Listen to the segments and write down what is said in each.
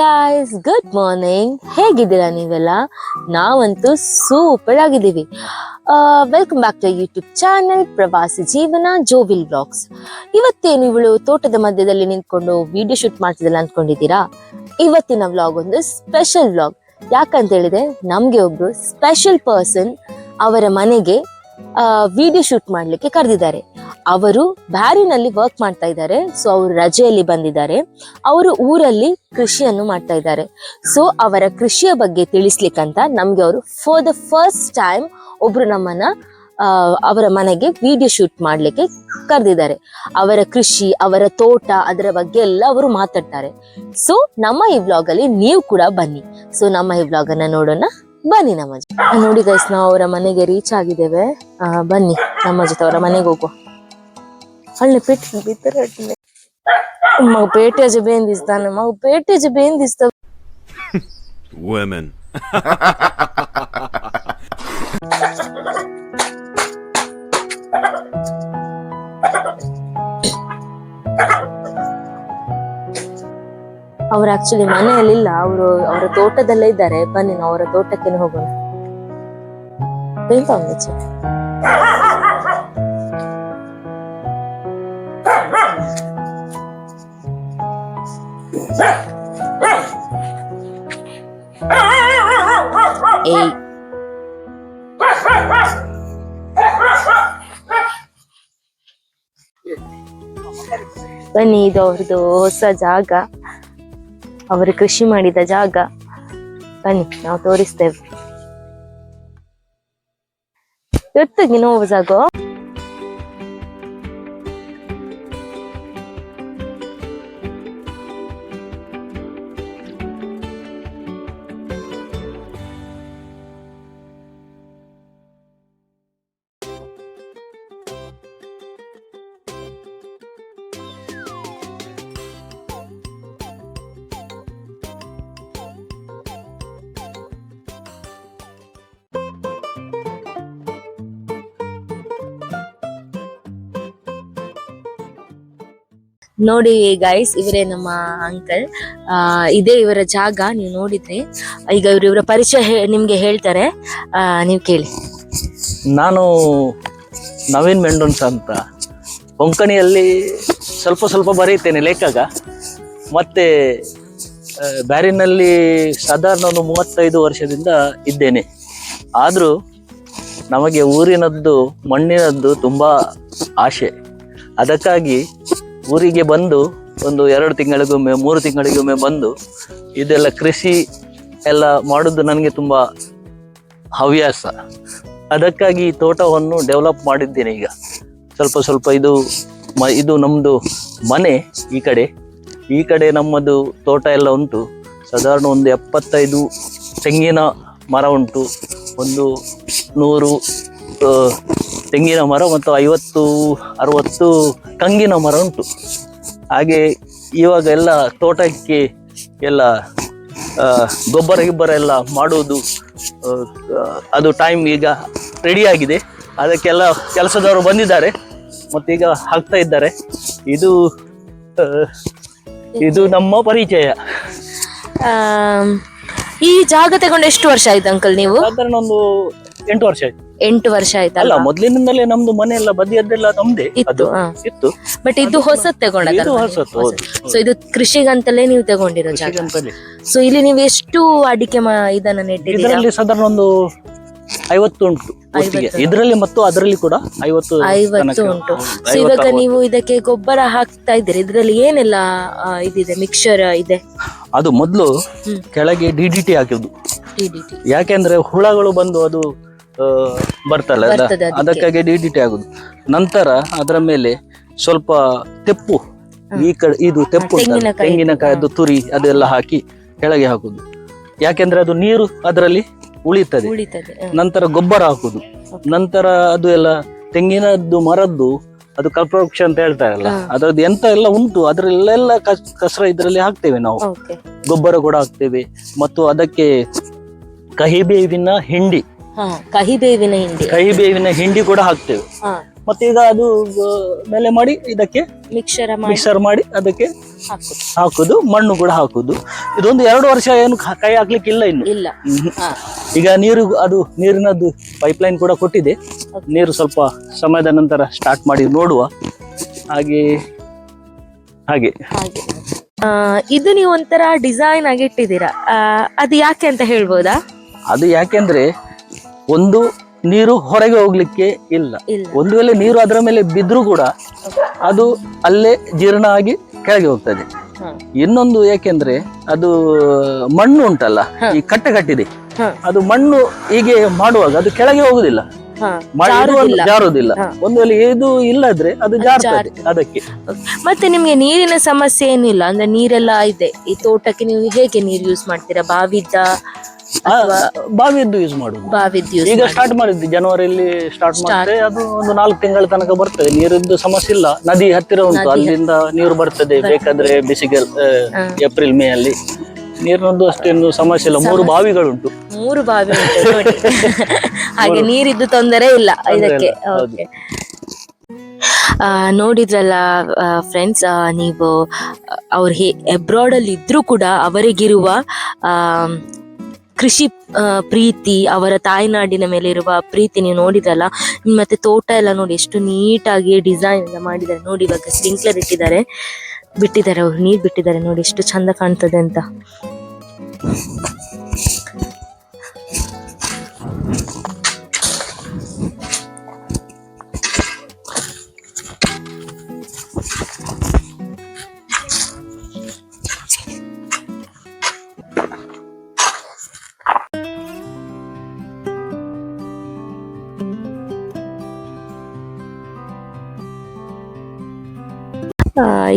Guys good morning ಹೇಗಿದ್ದೀರಾ ನೀವೆಲ್ಲ? ನಾವಂತೂ ಸೂಪರ್ ಆಗಿದ್ದೀವಿ. Welcome back to YouTube channel Pravasi Jeevana ಜೋವಿಲ್ blogs ಇವತ್ತೇನು ಇವಳು ತೋಟದ ಮಧ್ಯದಲ್ಲಿ ನಿಂತ್ಕೊಂಡು ವಿಡಿಯೋ ಶೂಟ್ ಮಾಡ್ತಿದ್ದಲ್ಲ ಅಂದ್ಕೊಂಡಿದ್ದೀರಾ ಇವತ್ತಿನ ವ್ಲಾಗ್ ಒಂದು ಸ್ಪೆಷಲ್ ವ್ಲಾಗ್ ಯಾಕಂತ ಹೇಳಿದ್ರೆ, ನಮಗೆ ಒಬ್ರು ಸ್ಪೆಷಲ್ ಪರ್ಸನ್ ಅವರ ಮನೆಗೆ ವಿಡಿಯೋ ಶೂಟ್ ಮಾಡ್ಲಿಕ್ಕೆ ಕರೆದಿದ್ದಾರೆ. ಅವರು ಬ್ಯಾರಿನಲ್ಲಿ ವರ್ಕ್ ಮಾಡ್ತಾ ಇದ್ದಾರೆ. ಸೊ ಅವರು ರಜೆಯಲ್ಲಿ ಬಂದಿದ್ದಾರೆ. ಅವರು ಊರಲ್ಲಿ ಕೃಷಿಯನ್ನು ಮಾಡ್ತಾ ಇದ್ದಾರೆ. ಸೊ ಅವರ ಕೃಷಿಯ ಬಗ್ಗೆ ತಿಳಿಸ್ಲಿಕ್ಕಂತ ನಮ್ಗೆ ಅವರು ಫಾರ್ ದ ಫಸ್ಟ್ ಟೈಮ್ ಒಬ್ರು ನಮ್ಮನ್ನ ಅವರ ಮನೆಗೆ ವಿಡಿಯೋ ಶೂಟ್ ಮಾಡ್ಲಿಕ್ಕೆ ಕರೆದಿದ್ದಾರೆ. ಅವರ ಕೃಷಿ, ಅವರ ತೋಟ, ಅದರ ಬಗ್ಗೆ ಎಲ್ಲ ಅವರು ಮಾತಾಡ್ತಾರೆ. ಸೊ ನಮ್ಮ ಈ ವ್ಲಾಗ್ ಅಲ್ಲಿ ನೀವು ಕೂಡ ಬನ್ನಿ. ಸೊ ನಮ್ಮ ಈ ಅನ್ನ ನೋಡೋಣ. ಬನ್ನಿ ನಮ್ಮ ಜೊತೆ. ಆ, ನೋಡಿ ಗೈಸ್ ನಾವು ಅವರ ಮನೆಗೆ ರೀಚ್ ಆಗಿದ್ದೇವೆ. ಆ, ಬನ್ನಿ ನಮ್ಮ ಜೊತೆ ಅವರ ಮನೆಗೆ ಹೋಗುವ. ಅಳ್ಳೆ ಪೇಟೆ ಬಿದ್ದರೆ ಮಗ ಪೇಟೆ ಬೇಂದಿಸ್ತಾನೆ ಮಗ ಪೇಟೆ ಬೇಂದಿಸ್ತ Women. ಅವ್ರು ಆಕ್ಚುಲಿ ಮನೆಯಲ್ಲಿಲ್ಲ ಅವರು ಅವರ ತೋಟದಲ್ಲೇ ಇದ್ದಾರೆ. ಬನ್ನಿ ನಾವು ಅವರ ತೋಟಕ್ಕೆ ಹೋಗೋಣ. ಏಯ್. ಬನ್ನಿ ಇದು ಅವ್ರದ್ದು ಹೊಸ ಜಾಗ. ಅವರು ಕೃಷಿ ಮಾಡಿದ ಜಾಗ. ಬನ್ನಿ ನಾವು ತೋರಿಸ್ತೇವೆ. ಎತ್ತಗಿ ನೋವು ಜಾಗೋ ನೋಡಿ ಗೈಸ್ ಇವರೇ ನಮ್ಮ ಅಂಕಲ್ ಇದೆ ಇವರ ಜಾಗ, ನೀವು ನೋಡಿದ್ರೆ. ಈಗ ಇವರು ಇವರ ಪರಿಚಯ ನಿಮ್ಗೆ ಹೇಳ್ತಾರೆ. ನೀವು ಕೇಳಿ. ನಾನು ನವೀನ್ ಮೆಂಡೋನ್ಸ್ ಅಂತ. ಕೊಂಕಣಿಯಲ್ಲಿ ಸ್ವಲ್ಪ ಸ್ವಲ್ಪ ಬರೀತೇನೆ ಲೇಖಕ. ಮತ್ತೆ ಬ್ಯಾರಿನಲ್ಲಿ ಸಾಧಾರಣ ಒಂದು ಮೂವತ್ತೈದು ವರ್ಷದಿಂದ ಇದ್ದೇನೆ. ಆದರೂ ನಮಗೆ ಊರಿನದ್ದು, ಮಣ್ಣಿನದ್ದು ತುಂಬ ಆಸೆ ಅದಕ್ಕಾಗಿ ಊರಿಗೆ ಬಂದು ಒಂದು ಎರಡು ತಿಂಗಳಿಗೊಮ್ಮೆ, ಮೂರು ತಿಂಗಳಿಗೊಮ್ಮೆ ಬಂದು ಇದೆಲ್ಲ ಕೃಷಿ ಎಲ್ಲ ಮಾಡೋದು ನನಗೆ ತುಂಬ ಹವ್ಯಾಸ. ಅದಕ್ಕಾಗಿ ಈ ತೋಟವನ್ನು ಡೆವಲಪ್ ಮಾಡಿದ್ದೇನೆ ಈಗ. ಸ್ವಲ್ಪ ಸ್ವಲ್ಪ ಇದು ಮ, ಇದು ನಮ್ಮದು ಮನೆ ಈ ಕಡೆ. ಈ ಕಡೆ ನಮ್ಮದು ತೋಟ ಎಲ್ಲ ಉಂಟು. ಸಾಧಾರಣ ಒಂದು ಎಪ್ಪತ್ತೈದು ತೆಂಗಿನ ಮರ ಉಂಟು. ಒಂದು ನೂರು ತೆಂಗಿನ ಮರ ಮತ್ತು ಐವತ್ತು ಅರವತ್ತು ಕಂಗಿನ ಮರ ಉಂಟು. ಹಾಗೆ ಇವಾಗ ಎಲ್ಲ ತೋಟಕ್ಕೆ ಎಲ್ಲ ಗೊಬ್ಬರ ಗಿಬ್ಬರ ಎಲ್ಲ ಮಾಡುವುದು ಅದು ಟೈಮ್ ಈಗ ರೆಡಿಯಾಗಿದೆ ಅದಕ್ಕೆಲ್ಲ ಕೆಲಸದವರು ಬಂದಿದ್ದಾರೆ ಮತ್ತೀಗ ಹಾಕ್ತಾ ಇದ್ದಾರೆ. ಇದು ಇದು ನಮ್ಮ ಪರಿಚಯ. ಈ ಜಾಗ ತಗೊಂಡು ಎಷ್ಟು ವರ್ಷ ಆಯ್ತು ಅಂಕಲ್ ನೀವು? ಸಾಧಾರಣ ಒಂದು ಎಂಟು ವರ್ಷ ಆಯ್ತು. ಎಂಟು ವರ್ಷ ಅಲ್ಲ ಆಯ್ತಲ್ಲ ಮೊದಲಿನಿಂದಲೇ ನಮ್ದು ಮನೆ ಎಲ್ಲ ಬದಿಯದ್ದೆಲ್ಲ ನಮ್ದೇ. ಇತ್ತು ಅದು ಹಾ. ಇತ್ತು. ಬಟ್ ಇದು ಹೊಸತ್ ತಗೊಂಡದಲ್ಲ ಇದು ಹೊಸತು ಹೌದು. ಸೊ ಇದು ಕೃಷಿಗಂತಲೇ ನೀವು ತಗೊಂಡಿರೋ ಜಾಗ? ಕೃಷಿಗಂತಲೇ. ಸೊ ಇಲ್ಲಿ ನೀವು ಎಷ್ಟು ಅಡಿಕೆ ಮ ಇದನ್ನ ನೆಟ್ಟಿದ್ದೀರಾ? ಇದರಲ್ಲಿ ಸಾಧಾರಣ ಒಂದು ಐವತ್ತು ಉಂಟು ಒಟ್ಟಿಗೆ. ಇದರಲ್ಲಿ ಮತ್ತು ಅದರಲ್ಲಿ ಕೂಡ ಐವತ್ತು ಐವತ್ತು ತನಕ. ಉಂಟು. ಹೌದು, ಸೊ ಇವಾಗ ಐವತ್ತು, ನೀವು ಇದಕ್ಕೆ ಗೊಬ್ಬರ ಹಾಕ್ತಾ ಇದ್ದೀರಿ. ಇದ್ರಲ್ಲಿ ಏನೆಲ್ಲ ಆ, ಇದಿದೆ ಮಿಕ್ಸರ್ ಇದೆ? ಅದು ಮೊದಲು ಕೆಳಗೆ ಡಿ ಡಿ ಟಿ ಹಾಕಿದ್ದು. ಯಾಕೆಂದ್ರೆ ಹುಳಗಳು ಬಂದು ಅದು ಬರ್ತಲ್ಲ ಅದ- ಬರ್ತದೆ ಅದಕ್ಕೆ. ಅದಕ್ಕಾಗಿ ಡಿ ಡಿ ಟಿ ಆಗುದು. ನಂತರ ಅದರ ಮೇಲೆ ಸ್ವಲ್ಪ ತೆಪ್ಪು. ಈ ಕಡೆ ಇದು ತೆಪ್ಪು ಉಂಟಲ್ಲ, ತೆಂಗಿನಕಾಯಿ. ತೆಂಗಿನಕಾಯದ್ದು ತುರಿ ಅದೆಲ್ಲ ಹಾಕಿ ಕೆಳಗೆ ಹಾಕುದು. ಯಾಕೆಂದ್ರೆ ಅದು ನೀರು ಅದರಲ್ಲಿ ಉಳಿತದೆ. ಉಳಿತದೆ ಹ. ನಂತರ ಗೊಬ್ಬರ ಹಾಕುದು. ನಂತರ ಅದು ಎಲ್ಲ ತೆಂಗಿನದ್ದು ಮರದ್ದು ಅದು ಕಲ್ಪವೃಕ್ಷ ಅಂತ ಹೇಳ್ತಾರಲ್ಲ ಹಾ. ಅದರದ್ದು ಎಂತ ಎಲ್ಲ ಉಂಟು ಅದರಲ್ಲೆಲ್ಲ ಕಸ್- ಕಸರ ಇದರಲ್ಲಿ ಹಾಕ್ತೇವೆ ನಾವು. ಓಕೆ. ಗೊಬ್ಬರ ಕೂಡ ಹಾಕ್ತೇವೆ. ಮತ್ತು ಅದಕ್ಕೆ ಕಹಿಬೇವಿನ ಹಿಂಡಿ. ಕಹಿ ಬೇವಿನ ಹಿಂಡಿ. ಕಹಿ ಬೇವಿನ ಹಿಂಡಿ ಕೂಡ ಹಾಕ್ತೇವೆ. ಮತ್ತೆ ಈಗ ಅದು ಮೇಲೆ ಮಾಡಿ ಇದಕ್ಕೆ ಮಿಕ್ಸರ್ ಮಿಕ್ಸರ್ ಮಾಡಿ ಅದಕ್ಕೆ ಹಾಕು ಹಾಕುದು ಮಣ್ಣು ಕೂಡ ಹಾಕುದು. ಇದೊಂದು ಎರಡು ವರ್ಷ ಏನು ಕೈ ಹಾಕ್ಲಿಕ್ಕೆ ಇಲ್ಲ ಇನ್ನು. ಇಲ್ಲ. ಈಗ ನೀರು ಅದು ನೀರಿನದ್ದು ಪೈಪ್ಲೈನ್ ಕೂಡ ಕೊಟ್ಟಿದೆ. ನೀರು ಸ್ವಲ್ಪ ಸಮಯದ ನಂತರ ಸ್ಟಾರ್ಟ್ ಮಾಡಿ ನೋಡುವ. ಹಾಗೆ ಹಾಗೆ. ಇದು ನೀವು ಒಂಥರ ಡಿಸೈನ್ ಆಗಿ ಇಟ್ಟಿದ್ದೀರಾ ಅದು ಯಾಕೆ ಅಂತ ಹೇಳ್ಬೋದಾ? ಅದು ಯಾಕೆಂದ್ರೆ ಒಂದು ನೀರು ಹೊರಗೆ ಹೋಗ್ಲಿಕ್ಕೆ ಇಲ್ಲ. ಒಂದು ವೇಳೆ ನೀರು ಅದರ ಮೇಲೆ ಬಿದ್ದರೂ ಕೂಡ ಅದು ಅಲ್ಲೇ ಜೀರ್ಣ ಆಗಿ ಕೆಳಗೆ ಹೋಗ್ತದೆ. ಇನ್ನೊಂದು ಯಾಕೆಂದ್ರೆ ಅದು ಮಣ್ಣು ಉಂಟಲ್ಲ ಈ ಕಟ್ಟೆ ಕಟ್ಟಿದೆ. ಅದು ಮಣ್ಣು ಹೀಗೆ ಮಾಡುವಾಗ ಅದು ಕೆಳಗೆ ಹೋಗುದಿಲ್ಲ. ಜಾರುದಿಲ್ಲ. ಒಂದು ವೇಳೆ ಇದು ಇಲ್ಲದ್ರೆ ಅದು ಜಾರ್ತದೆ ಅದಕ್ಕೆ. ಮತ್ತೆ ನಿಮ್ಗೆ ನೀರಿನ ಸಮಸ್ಯೆ ಏನಿಲ್ಲ? ಅಂದ್ರೆ ನೀರೆಲ್ಲ ಇದೆ. ಈ ತೋಟಕ್ಕೆ ನೀವು ಹೇಗೆ ನೀರು ಯೂಸ್ ಮಾಡ್ತೀರಾ? ಬಾವಿದ್ದ ಬಾವಿಯದ್ದು ಯೂಸ್ ಮಾಡುದು. ಈಗ ಸ್ಟಾರ್ಟ್ ಮಾಡಿದ್ವಿ ಜನವರಿಯಲ್ಲಿ ಸ್ಟಾರ್ಟ್ ಮಾಡ್ತೇವೆ ಅದು ಒಂದು ನಾಲ್ಕು ತಿಂಗಳ ತನಕ ಬರ್ತದೆ. ನೀರಿದ್ದು ಸಮಸ್ಯೆ ಇಲ್ಲ. ನದಿ ಹತ್ತಿರ ಉಂಟು. ಅಲ್ಲಿಂದ ನೀರು ಬರ್ತದೆ. ಬೇಕಾದ್ರೆ ಬೇಸಿಗೆ ಏಪ್ರಿಲ್ ಮೇ ಅಲ್ಲಿ ನೀರಿನದ್ದು ಅಷ್ಟೇನು ಸಮಸ್ಯೆ ಇಲ್ಲ. ಮೂರು ಬಾವಿಗಳುಂಟು. ಮೂರು ಬಾವಿ ಉಂಟು. ನೋಡಿ. ಹಾಗೆ ನೀರಿದ್ದು ತೊಂದರೆ ಇಲ್ಲ. ಇದಕ್ಕೆ. ಓಕೆ ನೋಡಿದ್ರಲ್ಲ ಫ್ರೆಂಡ್ಸ್ ನೀವು ಅವ್ರು ಹೇ ಅಬ್ರಾಡ್ ಅಲ್ಲಿ ಇದ್ರೂ ಕೂಡ ಅವರಿಗಿರುವ ಆ, ಕೃಷಿ ಪ್ರೀತಿ, ಅವರ ತಾಯ್ನಾಡಿನ ಮೇಲೆ ಇರುವ ಪ್ರೀತಿ ನೀವು ನೋಡಿದ್ರಲ್ಲ, ಮತ್ತೆ ತೋಟ ಎಲ್ಲ ನೋಡಿ ಎಷ್ಟು ನೀಟಾಗಿ ಡಿಸೈನ್ ಎಲ್ಲ ಮಾಡಿದ್ದಾರೆ. ನೋಡಿ ಇವಾಗ ಸ್ಪ್ರಿಂಕ್ಲರ್ ಇಟ್ಟಿದ್ದಾರೆ. ಬಿಟ್ಟಿದ್ದಾರೆ ಅವ್ರು, ನೀರು ಬಿಟ್ಟಿದ್ದಾರೆ ನೋಡಿ ಎಷ್ಟು ಚಂದ ಕಾಣ್ತದೆ ಅಂತ.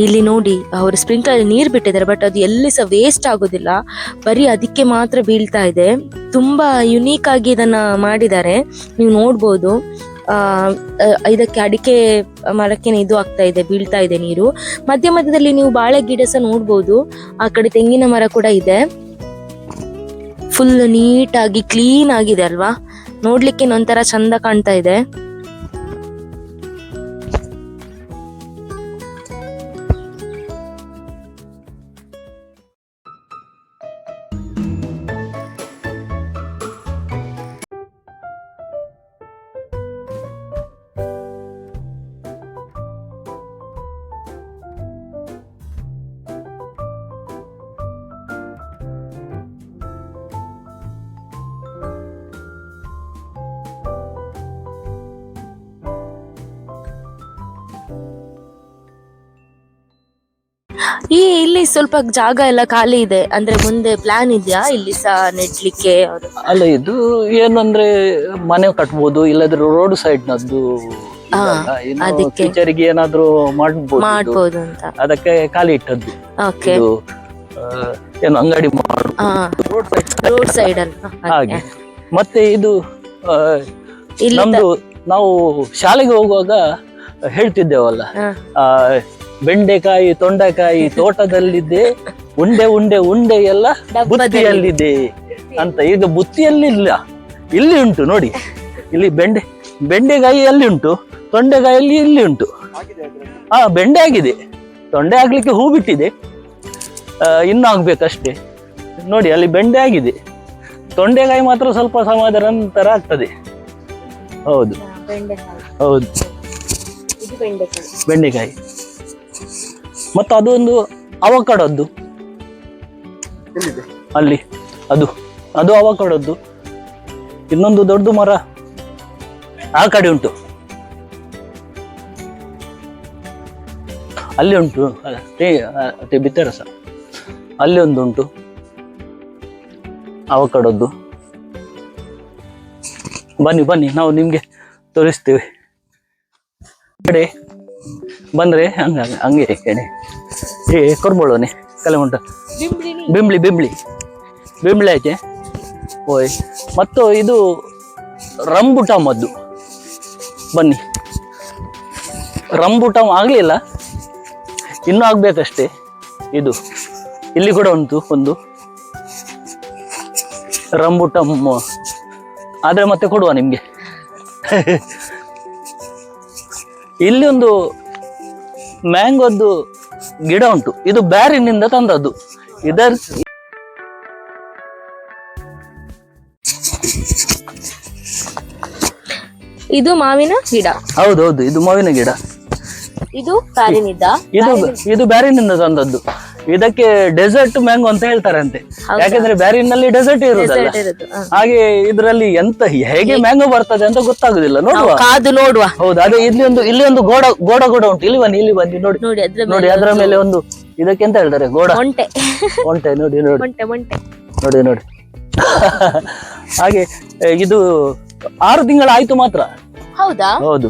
ಇಲ್ಲಿ ನೋಡಿ, ಅವರು ಸ್ಪ್ರಿಂಕ್ಲರ್ ನೀರು ಬಿಟ್ಟಿದ್ದಾರೆ ಬಟ್ ಅದು ಎಲ್ಲಿ ಸಹ ವೇಸ್ಟ್ ಆಗೋದಿಲ್ಲ. ಬರೀ ಅದಕ್ಕೆ ಮಾತ್ರ ಬೀಳ್ತಾ ಇದೆ. ತುಂಬಾ ಯುನೀಕ್ ಆಗಿ ಇದನ್ನ ಮಾಡಿದ್ದಾರೆ. ನೀವು ನೋಡ್ಬೋದು. ಇದಕ್ಕೆ ಅಡಿಕೆ ಮರಕ್ಕೆ ಇದು ಆಗ್ತಾ ಇದೆ, ಬೀಳ್ತಾ ಇದೆ ನೀರು. ಮಧ್ಯ ಮಧ್ಯದಲ್ಲಿ ನೀವು ಬಾಳೆ ಗಿಡ ಸಹ ನೋಡ್ಬೋದು. ಆ ಕಡೆ ತೆಂಗಿನ ಮರ ಕೂಡ ಇದೆ. ಫುಲ್ ನೀಟಾಗಿ ಕ್ಲೀನ್ ಆಗಿದೆ ಅಲ್ವಾ? ನೋಡ್ಲಿಕ್ಕೆ ಒಂಥರ ಚಂದ ಕಾಣ್ತಾ ಇದೆ. ಈ ಇಲ್ಲಿ ಸ್ವಲ್ಪ ಜಾಗ ಎಲ್ಲ ಖಾಲಿ ಇದೆ. ಅಂದ್ರೆ ಮುಂದೆ ಪ್ಲಾನ್ ಇದೆಯಾ? ಇಲ್ಲಿ ಸಹ ನೆಡ್ಲಿಕ್ಕೆ ಅವರು? ಅಲ್ಲ ಇದು ಏನಂದ್ರೆ ಮನೆ ಕಟ್ಬೋದು ಇಲ್ಲದ್ರೆ ರೋಡ್ ಸೈಡ್ ನದ್ದು ಅದಕ್ಕೆ. ಫ್ಯೂಚರಿಗೆ ಏನಾದ್ರೂ ಮಾಡ್ಬೋದು ಇದು. ಮಾಡ್ಬೋದು ಅಂತ. ಅದಕ್ಕೆ ಖಾಲಿ ಇಟ್ಟದ್ದು. ಓಕೆ ಇದು ಆ, ಏನು ಅಂಗಡಿ ಮಾಡು ಹಾ. ರೋಡ್ ಸೈಡ್ ರೋಡ್ ಸೈಡ್ ಅಲ್ವಾ ಹಾಗೆ. ಮತ್ತೆ ಇದು ಆ, ಇಲ್ಲಿ ನಮ್ದು ನಾವು ಶಾಲೆಗೆ ಹೋಗುವಾಗ ಹೇಳ್ತಿದ್ದೇವಲ್ಲ ಹಾ. ಆ, ಬೆಂಡೆಕಾಯಿ ತೊಂಡೆಕಾಯಿ ತೋಟದಲ್ಲಿದೆ ಉಂಡೆ ಉಂಡೆ ಉಂಡೆ ಎಲ್ಲ ಬುತ್ತಿಯಲ್ಲಿದೆ ಅಂತ. ಈಗ ಬುತ್ತಿಯಲ್ಲಿ ಇಲ್ಲ ಇಲ್ಲಿ ಉಂಟು ನೋಡಿ. ಇಲ್ಲಿ ಬೆಂಡೆ ಬೆಂಡೆಕಾಯಿ ಅಲ್ಲಿ ಉಂಟು ತೊಂಡೆಕಾಯಲ್ಲಿ ಇಲ್ಲಿ ಉಂಟು. ಹಾ ಬೆಂಡೆ ಆಗಿದೆ. ತೊಂಡೆ ಆಗ್ಲಿಕ್ಕೆ ಹೂ ಬಿಟ್ಟಿದೆ. ಇನ್ನೂ ಆಗ್ಬೇಕಷ್ಟೆ. ನೋಡಿ ಅಲ್ಲಿ ಬೆಂಡೆ ಆಗಿದೆ. ತೊಂಡೆಕಾಯಿ ಮಾತ್ರ ಸ್ವಲ್ಪ ಸಮಾಧಾನ ನಂತರ ಆಗ್ತದೆ. ಹೌದು. ಹೌದು. ಬೆಂಡೆಕಾಯಿ. ಬೆಂಡೆಕಾಯಿ ಅದು ಅದೊಂದು ಅವಕಾಡದ್ದು. ಅಲ್ಲಿ ಅದು ಅದು ಅವಕಾಡದ್ದು. ಇನ್ನೊಂದು ದೊಡ್ಡ ಮರ ಆ ಕಡೆ ಉಂಟು. ಅಲ್ಲಿ ಉಂಟು ಅದೇ ಸರ್ ಬಿತ್ತರಸ. ಅಲ್ಲಿ ಒಂದು ಉಂಟು. ಅವಕಡದ್ದು. ಬನ್ನಿ ಬನ್ನಿ ನಾವು ನಿಮ್ಗೆ ತೋರಿಸ್ತೇವೆ. ಕಡೆ ಬಂದ್ರೆ ಹಂಗ, ಹಂಗೆ ಕಡೆ ಏ ಕೊರ್ಬೋಳೋನೆ ಕಲೆ ಉಂಟ. ಬಿಂಬ್ಳಿ ಬಿಂಬ್ಳಿ. ಬಿಂಬ್ಳಿ ಐತೆ ಓಯ್, ಮತ್ತು ಇದು ರಂಬುಟ ಮದ್ದು. ಬನ್ನಿ. ರಂಬುಟಮ್ ಆಗಲಿಲ್ಲ. ಇನ್ನೂ ಆಗಬೇಕಷ್ಟೇ. ಇದು, ಇಲ್ಲಿ ಕೂಡ ಉಂಟು, ಒಂದು. ರಂಬುಟಮ್ ಆದರೆ ಮತ್ತೆ ಕೊಡುವ ನಿಮ್ಗೆ. ಇಲ್ಲಿ ಒಂದು ಮ್ಯಾಂಗೋದ್ದು ಗಿಡ ಉಂಟು. ಇದು ಬ್ಯಾರಿನಿಂದ ತಂದದ್ದು. ಇದರ ಇದು ಮಾವಿನ ಗಿಡ. ಹೌದೌದು ಇದು ಮಾವಿನ ಗಿಡ. ಇದು ಬ್ಯಾರಿನಿಂದ. ಇದು ಇದು ಬ್ಯಾರಿನಿಂದ ತಂದದ್ದು. ಇದಕ್ಕೆ ಡೆಸರ್ಟ್ ಮ್ಯಾಂಗೋ ಅಂತ ಹೇಳ್ತಾರಂತೆ. ಯಾಕಂದ್ರೆ ಬ್ಯಾರಿನಲ್ಲಿ ಡೆಸರ್ಟ್ ಇರುದಲ್ಲ? ಹಾಗೆ ಇದರಲ್ಲಿ ಎಂತ ಹೇಗೆ ಮ್ಯಾಂಗೋ ಬರ್ತದೆ ಅಂತ ಗೊತ್ತಾಗುದಿಲ್ಲ ನೋಡುವ. ಕಾದು ನೋಡುವ. ಹೌದು ಅದೇ ಇಲ್ಲಿ ಒಂದು ಇಲ್ಲಿ ಒಂದು ಗೋಡ ಗೋಡ ಗೋಡ ಉಂಟು. ಇಲ್ಲಿ ಬನ್ನಿ ಇಲ್ಲಿ ಬನ್ನಿ ನೋಡಿ. ನೋಡಿ ಅದ್ರ ಮೇಲೆ ಒಂದು ಇದಕ್ಕೆ ಎಂತ ಹೇಳ್ತಾರೆ ಗೋಡ? ಒಂಟೆ ಒಂಟೆ ನೋಡಿ ನೋಡಿ. ನೋಡಿ ನೋಡಿ. ಹಾಗೆ ಇದು ಆರು ತಿಂಗಳ ಆಯ್ತು ಮಾತ್ರ. ಹೌದಾ? ಹೌದು.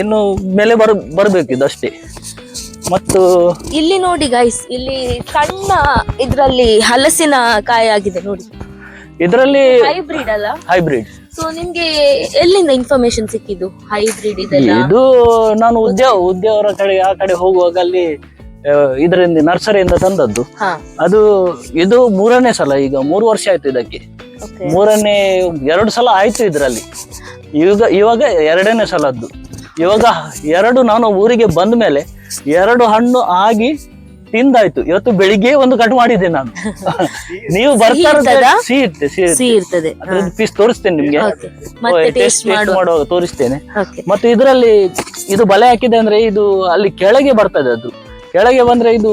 ಇನ್ನು ಮೇಲೆ ಬರ್ ಬರ್ಬೇಕು ಇದು ಅಷ್ಟೇ. ಮತ್ತು ಇಲ್ಲಿ ನೋಡಿ ಗೈಸ್ ಇಲ್ಲಿ ಸಣ್ಣ ಇದ್ರಲ್ಲಿ ಹಲಸಿನ ಕಾಯಿ ಆಗಿದೆ ನೋಡಿ. ಇದರಲ್ಲಿ ಹೈಬ್ರಿಡ್ ಅಲ್ಲ? ಹೈಬ್ರಿಡ್ ಸೊ ನಿಮ್ಗೆ ಎಲ್ಲಿಂದ ಇನ್ಫಾರ್ಮೇಶನ್ ಸಿಕ್ಕಿದ್ದು? ಹೈಬ್ರಿಡ್ ಇದೆಲ್ಲ? ಇದು ನಾನು ಉದ್ಯೋಗ ಉದ್ಯೋಗರ ಕಡೆ ಆ ಕಡೆ ಹೋಗುವಾಗ ಅಲ್ಲಿ ಇದರಿಂದ ನರ್ಸರಿಯಿಂದ ತಂದದ್ದು. ಅದು ಇದು ಮೂರನೇ ಸಲ ಈಗ ಮೂರು ವರ್ಷ ಆಯ್ತು ಇದಕ್ಕೆ. ಮೂರನೇ ಎರಡು ಸಲ ಆಯ್ತು ಇದರಲ್ಲಿ. ಇವಾಗ ಇವಾಗ ಎರಡನೇ ಸಲದ್ದು. ಇವಾಗ ಎರಡು ನಾನು ಊರಿಗೆ ಬಂದ ಮೇಲೆ ಎರಡು ಹಣ್ಣು ಆಗಿ ತಿಂದಾಯ್ತು. ಇವತ್ತು ಬೆಳಿಗ್ಗೆ ಒಂದು ಕಟ್ ಮಾಡಿದ್ದೆ ನಾನು. ನೀವು ಬರ್ತಾರ? ಸಿಹಿ ಇರ್ತದೆ ಪೀಸ್ ತೋರಿಸ್ತೇನೆ ನಿಮ್ಗೆ. ಟೇಸ್ಟ್ ಮಾಡುವಾಗ ತೋರಿಸ್ತೇನೆ. ಮತ್ತೆ ಇದರಲ್ಲಿ ಇದು ಬಲೆ ಹಾಕಿದೆ ಅಂದ್ರೆ ಇದು ಅಲ್ಲಿ ಕೆಳಗೆ ಬರ್ತದೆ ಅದು. ಕೆಳಗೆ ಬಂದ್ರೆ ಇದು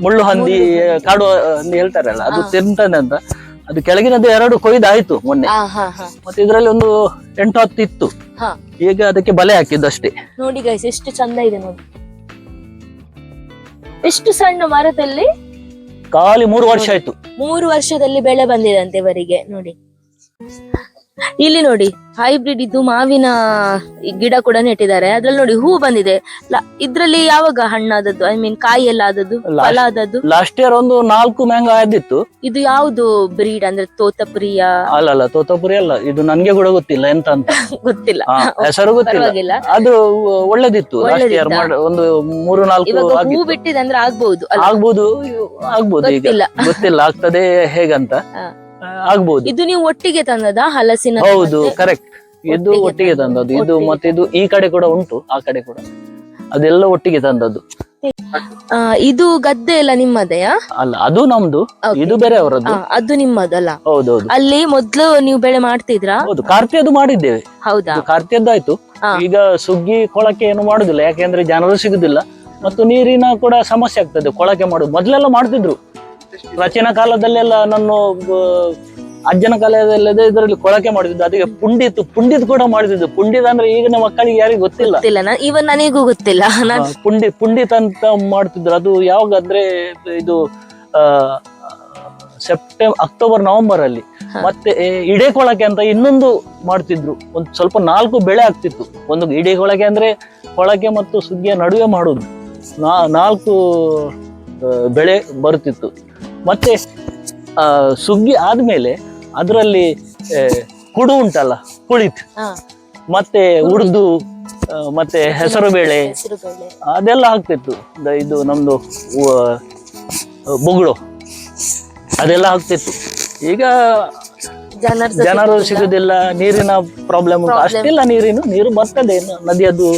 ಮುಳ್ಳು ಹಂದಿ ಕಾಡು ಹಂದಿ ಹೇಳ್ತಾರಲ್ಲ ಅದು ತಿಂತದೆ ಅಂತ. ಅದು ಕೆಳಗಿನದ್ದು ಎರಡು ಕೊಯ್ದಾಯ್ತು ಮೊನ್ನೆ. ಮತ್ತೆ ಇದರಲ್ಲಿ ಒಂದು ಎಂಟು ಹತ್ತು ಇತ್ತು. ಈಗ ಅದಕ್ಕೆ ಬಲೆ ಹಾಕಿದ್ದು ಅಷ್ಟೇ. ನೋಡಿ ಗೈಸ್ ಎಷ್ಟು ಚಂದ ಇದೆ ನೋಡಿ. ಎಷ್ಟು ಸಣ್ಣ ಮರದಲ್ಲಿ? ಖಾಲಿ ಮೂರು ವರ್ಷ ಆಯ್ತು. ಮೂರು ವರ್ಷದಲ್ಲಿ ಬೆಳೆ ಬಂದಿದೆ ಇವರಿಗೆ ನೋಡಿ. ಇಲ್ಲಿ ನೋಡಿ ಹೈಬ್ರಿಡ್ ಇದು ಮಾವಿನ ಈ ಗಿಡ ಕೂಡ ನೆಟ್ಟಿದ್ದಾರೆ. ಅದ್ರಲ್ಲಿ ನೋಡಿ ಹೂ ಬಂದಿದೆ. ಇದ್ರಲ್ಲಿ ಯಾವಾಗ ಹಣ್ಣಾದದ್ದು? ಐ ಮೀನ್ ಕಾಯಿ ಎಲ್ಲ ಆದದ್ದು ಫಲ ಆದದ್ದು ಲಾಸ್ಟ್ ಇಯರ್ ಒಂದು ನಾಲ್ಕು ಮ್ಯಾಂಗೋ ಆದಿತ್ತು ಇದು ಯಾವ್ದು ಬ್ರೀಡ್ ಅಂದ್ರೆ ತೋತಪ್ರಿಯ? ಅಲ್ಲ ಅಲ್ಲ ತೋತಾಪುರಿ ಅಲ್ಲ ಇದು ನನ್ಗೆ ಕೂಡ ಗೊತ್ತಿಲ್ಲ ಎಂತ ಅಂತ ಗೊತ್ತಿಲ್ಲ ಹೆಸರು ಗೊತ್ತಿಲ್ಲ. ಅದು ಒಳ್ಳೇದಿತ್ತು ಲಾಸ್ಟ್ ಇಯರ್? ಒಂದು ಮೂರು ನಾಲ್ಕು ಹೂ ಬಿಟ್ಟಿದೆ ಅಂದ್ರೆ ಆಗ್ಬಹುದು ಆಗ್ಬಹುದು ಆಗ್ಬಹುದು ಈಗ. ಗೊತ್ತಿಲ್ಲ. ಆಗ್ತದೆ ಹೇಗಂತ? ಹಾ. ಆ, ಆಗ್ಬೋದು. ಇದು ನೀವು ಒಟ್ಟಿಗೆ ತಂದದ? ಹಲಸಿನ ಹೌದು ಕರೆಕ್ಟ್ ಇದು ಒಟ್ಟಿಗೆ ತಂದದ್ದು ಇದು ಮತ್ತೆ ಇದು ಈ ಕಡೆ ಕೂಡ ಉಂಟು ಆ ಕಡೆ ಕೂಡ. ಅದೆಲ್ಲ ಒಟ್ಟಿಗೆ ತಂದದ್ದು. ಆ, ಇದು ಗದ್ದೆ ಎಲ್ಲ ನಿಮ್ಮದೆಯಾ? ಅಲ್ಲ ಅದು ನಮ್ದು. ಇದು ಬೇರೆ ಅವರದ್ದು. ಆ, ಅದು ನಿಮ್ಮದಲ್ಲ. ಹೌದೌದು. ಅಲ್ಲಿ ಮೊದ್ಲು ನೀವು ಬೆಳೆ ಮಾಡ್ತಿದ್ರಾ? ಹೌದು ಕಾರ್ತಿಯದ್ದು ಮಾಡಿದ್ದೇವೆ. ಹೌದಾ? ಇದು ಕಾರ್ತಿಯದ್ದು ಆಯ್ತು ಈಗ ಸುಗ್ಗಿ ಕೊಳಕೆ ಏನು ಮಾಡುದಿಲ್ಲ ಯಾಕೆಂದ್ರೆ ಜನರು ಸಿಗುದಿಲ್ಲ. ಮತ್ತು ನೀರಿನ ಕೂಡ ಸಮಸ್ಯೆ ಆಗ್ತದೆ ಕೊಳಕೆ ಮಾಡುದು. ಮೊದ್ಲೆಲ್ಲ ಮಾಡ್ತಿದ್ರು. ಪ್ರಾಚೀನ ಕಾಲದಲ್ಲೆಲ್ಲ ನನ್ನ ಅಜ್ಜನ ಕಾಲದಲ್ಲದೆ ಇದರಲ್ಲಿ ಕೊಳಕೆ ಮಾಡಿದ್ದು. ಅದಕ್ಕೆ ಪುಂಡಿತ್ ಪುಂಡಿತ್ ಕೂಡ ಮಾಡಿದ್ದು. ಪುಂಡಿತ್ ಅಂದ್ರೆ ಈಗಿನ ಮಕ್ಕಳಿಗೆ ಯಾರಿಗೂ ಗೊತ್ತಿಲ್ಲ. ಗೊತ್ತಿಲ್ಲ. ಇವನ್ ನನಗೂ ಗೊತ್ತಿಲ್ಲ. ನಾನು ಪುಂಡಿ ಪುಂಡಿತ್ ಅಂತ ಮಾಡ್ತಿದ್ರು. ಅದು ಯಾವಾಗ ಅಂದ್ರೆ ಇದು ಆ ಸೆಪ್ಟೆಂಬರ್ ಅಕ್ಟೋಬರ್ ನವೆಂಬರ್ ಅಲ್ಲಿ ಮತ್ತೆ ಇಡೆ ಕೊಳಕೆ ಅಂತ ಇನ್ನೊಂದು ಮಾಡ್ತಿದ್ರು. ಒಂದು ಸ್ವಲ್ಪ ನಾಲ್ಕು ಬೆಳೆ ಆಗ್ತಿತ್ತು. ಒಂದು ಇಡೆ ಕೊಳಕೆ ಅಂದ್ರೆ ಕೊಳಕೆ ಮತ್ತು ಸುಗ್ಗಿಯ ನಡುವೆ ಮಾಡುದು. ನಾ ನಾಲ್ಕು ಬೆಳೆ ಬರುತ್ತಿತ್ತು. ಮತ್ತೆ ಸುಗ್ಗಿ ಆದ್ಮೇಲೆ ಅದರಲ್ಲಿ ಕುಡು ಉಂಟಲ್ಲ ಕುಳಿತ್ ಮತ್ತೆ ಉರ್ದು ಮತ್ತೆ ಹೆಸರು ಬೇಳೆ. ಅದೆಲ್ಲ ಹಾಕ್ತಿತ್ತು. ಇದು ನಮ್ದು ಬುಗುಳು. ಅದೆಲ್ಲ ಹಾಕ್ತಿತ್ತು. ಈಗ ಜನರು ಸಿಗುದಿಲ್ಲ. ನೀರಿನ ಪ್ರಾಬ್ಲಮ್ ಅಷ್ಟಿಲ್ಲ ನೀರಿನ ನೀರು ಬರ್ತದೆ. ನದಿ ನದಿಯದು